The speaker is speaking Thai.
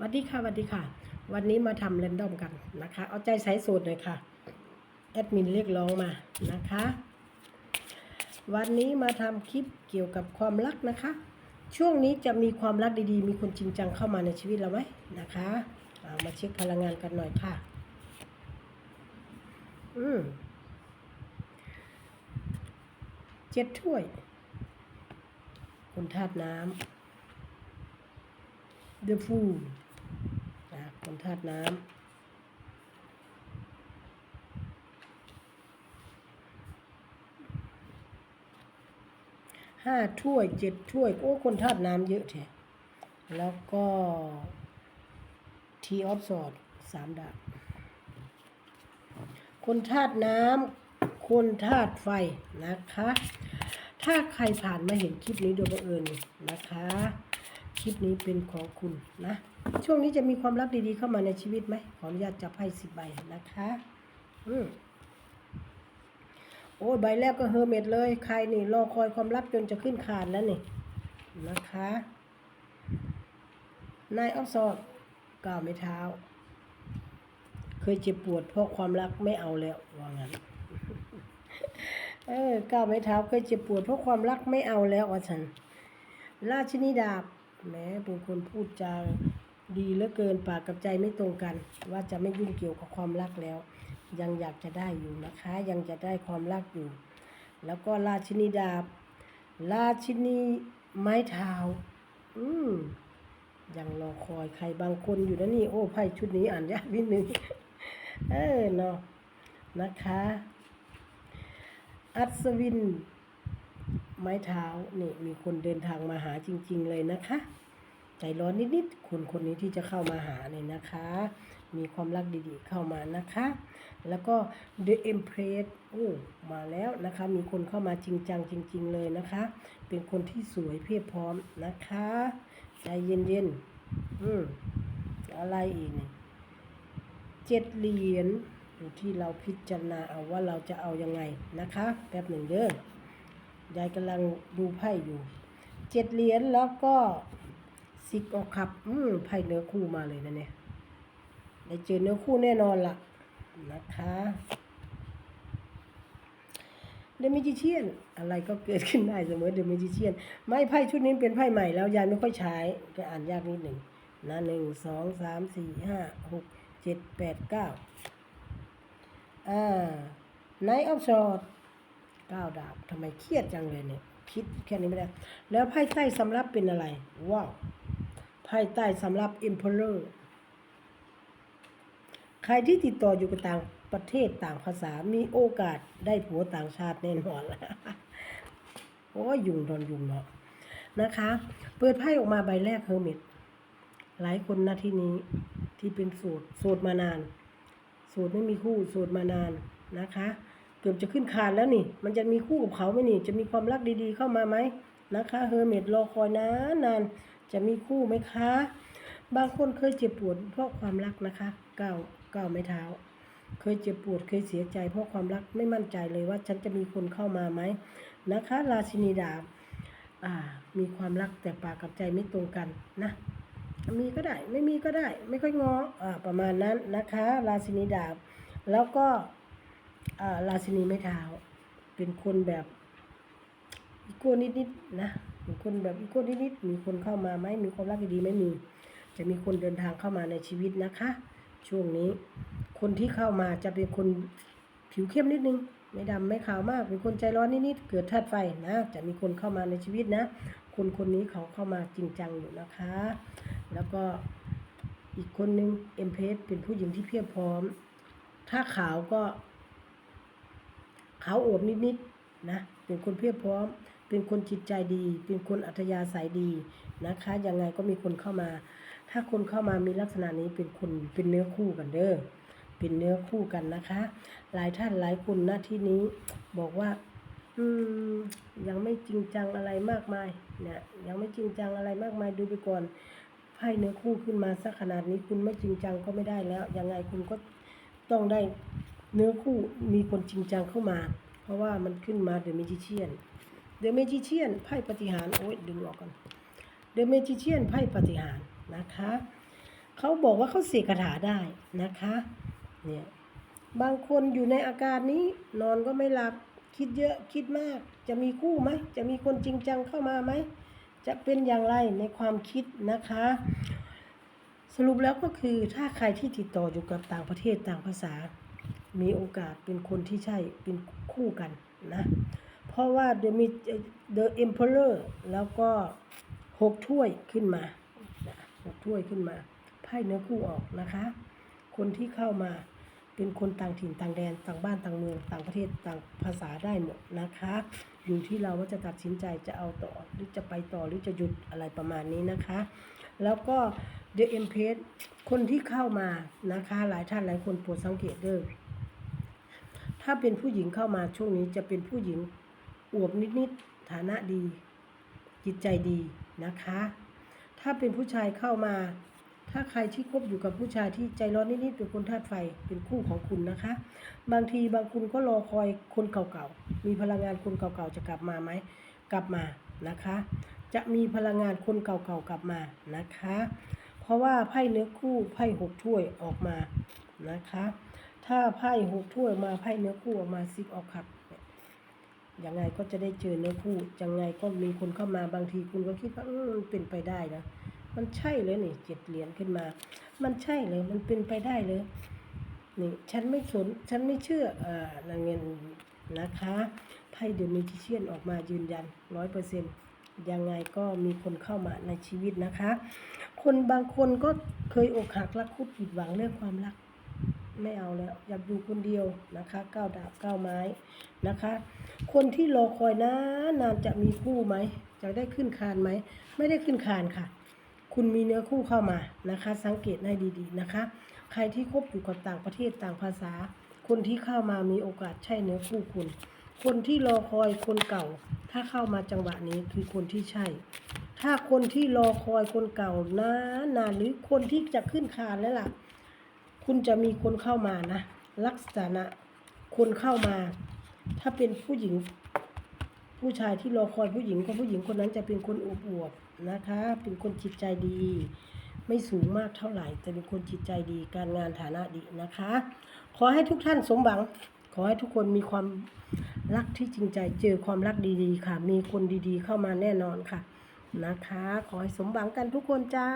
สวัสดีค่ะสวัสดีค่ะ วันนี้มาทำเรนดอมกันนะคะ เอาใจใส่สูตรหน่อยค่ะ แอดมินเรียกร้องมานะคะ วันนี้มาทำคลิปเกี่ยวกับความรักนะคะ ช่วงนี้จะมีความรักดีๆ มีคนจริงจังเข้ามาในชีวิตเราไหมนะคะเอามาเช็คพลังงานกันหน่อยค่ะ อืมเจ็ดถ้วยคนธาตุน้ำ The Fool นะคนธาตุน้ำห้าถ้วยเจ็ดถ้วย โอ้คนธาตุน้ำเยอะแท้แล้วก็ทีออฟสอดสามดาบคนธาตุน้ำคนธาตุไฟนะคะ ถ้าใครผ่านมาเห็นคลิปนี้โดยบังเอิญนะคะ คลิปนี้เป็นของคุณนะ ช่วงนี้จะมีความรักดีๆเข้ามาในชีวิตไหมขออนุญาตจับไพ่สิบใบนะคะอืมโอ้ยใบแรกก็เฮอร์เมดเลย ใครนี่รอคอยความรักจนจะขึ้นคานแล้วนี่นะคะนายออฟซอดก้าวไม่เท้า เคยเจ็บปวดเพราะความรักไม่เอาแล้วว่างั้นเออก้าวไม่เท้าเคยเจ็บปวดเพราะความรักไม่เอาแล้วว่าฉัน ราชินีดาบ แม้เป็นคนพูดจาดีเหลือเกินปากกับใจไม่ตรงกัน ว่าจะไม่ยุ่งเกี่ยวกับความรักแล้ว ยังอยากจะได้อยู่นะคะ ยังจะได้ความรักอยู่ แล้วก็ราชินีดาบ ราชินีไม้เท้าอืมยังรอคอยใครบางคนอยู่นะนี่โอ้ไพ่ชุดนี้อ่านยากนิดนึงเออเนาะนะคะ อัศวิน ไม้เท้านี่มีคนเดินทางมาหาจริง ๆ เลยนะคะ ใจร้อนนิดๆคนคนนี้ที่จะเข้ามาหาเนี่ยนะคะ มีความรักดีๆเข้ามานะคะ แล้วก็ The Empress โอ้มาแล้วนะคะ มีคนเข้ามาจริงจังจริง ๆ เลยนะคะ เป็นคนที่สวยเพียบพร้อมนะคะ ใจเย็นๆอืมอะไรอีกเนี่ยเจ็ดเหรียญอยู่ที่เราพิจารณาเอาว่าเราจะเอายังไงนะคะ แป๊บหนึ่งเด้อ ยายกำลังดูไพ่อยู่ เจ็ดเหรียญแล้วก็สิกออกขับ อืมไพ่เนื้อคู่มาเลยนะเนี่ย ได้เจอเนื้อคู่แน่นอนละนะคะเดมิจิเชียน อะไรก็เกิดขึ้นได้เสมอเดมิจิเชียน ไม่ไพ่ชุดนี้เป็นไพ่ใหม่แล้วยายไม่ค่อยใช้จะอ่านยากนิดหนึ่งนะหนึ่งสองสามสี่ห้าหกเจ็ดแปดเก้าอ่าไนออฟชอต เก้าดาบทำไมเครียดจังเลยเนี่ย คิดแค่นี้ไม่ได้ แล้วไพ่ใต้สำรับเป็นอะไร ว้าวไพ่ใต้สำรับ Emperor ใครที่ติดต่ออยู่กับต่างประเทศต่างภาษามีโอกาสได้ผัวต่างชาติแน่นอนละโอ้ยยุงทนยุงเนาะนะคะ เปิดไพ่ออกมาใบแรกเฮอร์มิตหลายคนนะที่นี้ที่เป็นโสูตรโสดมานานโสูตรไม่มีคู่โสูตรมานานนะคะ กือบจะขึ้นคานแล้วนี่ มันจะมีคู่กับเขาไหมนี่ จะมีความรักดีๆ เข้ามาไหมนะคะเฮอร์เมดรอคอยนานนานจะมีคู่ไหมคะ บางคนเคยเจ็บปวดเพราะความรักนะคะก้าวก้าวไม่เท้า เคยเจ็บปวดเคยเสียใจ เพราะความรักไม่มั่นใจเลยว่าฉันจะมีคนเข้ามาไหมนะคะ ราชินีดาบอ่า มีความรักแต่ปากกับใจไม่ตรงกันนะมีก็ได้ไม่มีก็ได้ ไม่ค่อยงออ่าประมาณนั้นนะคะ ราชินีดาบ แล้วก็ ราชินีไม้เท้า เป็นคนแบบอีโก้นิดๆนะเป็นคนแบบอีโก้นิดๆมีคนเข้ามาไหมมีความรักดีๆไหม่มี จะมีคนเดินทางเข้ามาในชีวิตนะคะ ช่วงนี้คนที่เข้ามาจะเป็นคนผิวเข้มนิดนึงไม่ดำไม่ขาวมาก เป็นคนใจร้อนนิดๆเกิดธาตุไฟนะ จะมีคนเข้ามาในชีวิตนะ คนคนนี้เขาเข้ามาจริงจังอยู่นะคะ แล้วก็อีกคนนึงเอ็มเพสเป็นผู้หญิงที่เพียบพร้อม ถ้าขาวก็ ขาวอวบนิดๆนะเป็นคนเพียบพร้อม เป็นคนจิตใจดี เป็นคนอัธยาศัยดีนะคะยังไงก็มีคนเข้ามา ถ้าคนเข้ามามีลักษณะนี้เป็นคนเป็นเนื้อคู่กันเด้อเป็นเนื้อคู่กันนะคะ หลายท่านหลายคนหน้าที่นี้บอกว่า อืมยังไม่จริงจังอะไรมากมายเนี่ยยังไม่จริงจังอะไรมากมายดูไปก่อนไพ่เนื้อคู่ขึ้นมาสักขนาดนี้คุณไม่จริงจังก็ไม่ได้แล้ว ยังไงคุณก็ต้องได้ เนื้อคู่มีคนจริงจังเข้ามา เพราะว่ามันขึ้นมาเดอะเมจิเชียนเดอะเมจิเชียนไพ่ปฏิหารโอ้ยดึงออกก่อนเดอะเมจิเชียนไพ่ปฏิหารนะคะเขาบอกว่าเขาเสกคาถาได้นะคะเนี่ยบางคนอยู่ในอาการนี้นอนก็ไม่หลับคิดเยอะคิดมาก จะมีคู่ไหมจะมีคนจริงจังเข้ามาไหมจะเป็นอย่างไรในความคิดนะคะ สรุปแล้วก็คือถ้าใครที่ติดต่ออยู่กับต่างประเทศต่างภาษา มีโอกาสเป็นคนที่ใช่เป็นคู่กันนะ เพราะว่า The m The Emperor แล้วก็หกถ้วยขึ้นมาหกถ้วยขึ้นมาไพ่เนื้อคู่ออกนะคะ คนที่เข้ามาเป็นคนต่างถิ่นต่างแดนต่างบ้านต่างเมืองต่างประเทศต่างภาษาได้หมดนะคะ อยู่ที่เราว่าจะตัดสินใจจะเอาต่อหรือจะไปต่อหรือจะหยุดอะไรประมาณนี้นะคะ แล้วก็ The Empress คนที่เข้ามานะคะ หลายท่านหลายคนโปรดสังเกตเด้อ ถ้าเป็นผู้หญิงเข้ามาช่วงนี้จะเป็นผู้หญิงอวบนิดๆฐานะดี จิตใจดีนะคะ ถ้าเป็นผู้ชายเข้ามา ถ้าใครที่คบอยู่กับผู้ชายที่ใจร้อนนิดๆเป็นคนธาตุไฟเป็นคู่ของคุณนะคะ บางทีบางคุณก็รอคอยคนเก่าๆมีพลังงานคนเก่าๆจะกลับมาไหมกลับมานะคะ จะมีพลังงานคนเก่าๆกลับมานะคะ เพราะว่าไพ่เนื้อคู่ไพ่หกถ้วยออกมานะคะ ถ้าไพ่หกถ้วยมาไพ่เนื้อคู่ออกมาซิกออกขับเนี่ยยังไงก็จะได้เจอเนื้อคู่ยังไงก็มีคนเข้ามาบางทีคุณก็คิดว่าเออมันเป็นไปได้นะ มันใช่เลยนี่เจ็ดเหรียญขึ้นมา มันใช่เลยมันเป็นไปได้เลยนี่ฉันไม่สนฉันไม่เชื่อเอ่อนางเงินนะคะไพ่เดอะมิทิเชียนออกมายืนยันร้อยเปอร์เซ็นต์ยังไงก็มีคนเข้ามาในชีวิตนะคะ คนบางคนก็เคยอกหักรักคุดผิดหวังเรื่องความรัก ไม่เอาแล้ว อยากอยู่คนเดียวนะคะก้าวดาบก้าวไม้นะคะ คนที่รอคอยนานนานจะมีคู่ไหมจะได้ขึ้นคานไหมไม่ได้ขึ้นคานค่ะ คุณมีเนื้อคู่เข้ามานะคะ สังเกตให้ดีๆนะคะ ใครที่คบอยู่กับต่างประเทศต่างภาษา คนที่เข้ามามีโอกาสใช่เนื้อคู่คุณ คนที่รอคอยคนเก่า ถ้าเข้ามาจังหวะนี้คือคนที่ใช่ถ้าคนที่รอคอยคนเก่านานนานหรือคนที่จะขึ้นคานแล้วล่ะ คุณจะมีคนเข้ามานะ ลักษณะคนเข้ามา ถ้าเป็นผู้หญิง ผู้ชายที่รอคอยผู้หญิงก็ผู้หญิงคนนั้นจะเป็นคนอวบๆนะคะ เป็นคนจิตใจดี ไม่สูงมากเท่าไหร่ แต่เป็นคนจิตใจดีการงานฐานะดีนะคะ ขอให้ทุกท่านสมหวังขอให้ทุกคนมีความรักที่จริงใจเจอความรักดีๆ ค่ะ มีคนดีๆ เข้ามาแน่นอนค่ะนะคะ ขอให้สมหวังกันทุกคนจ้า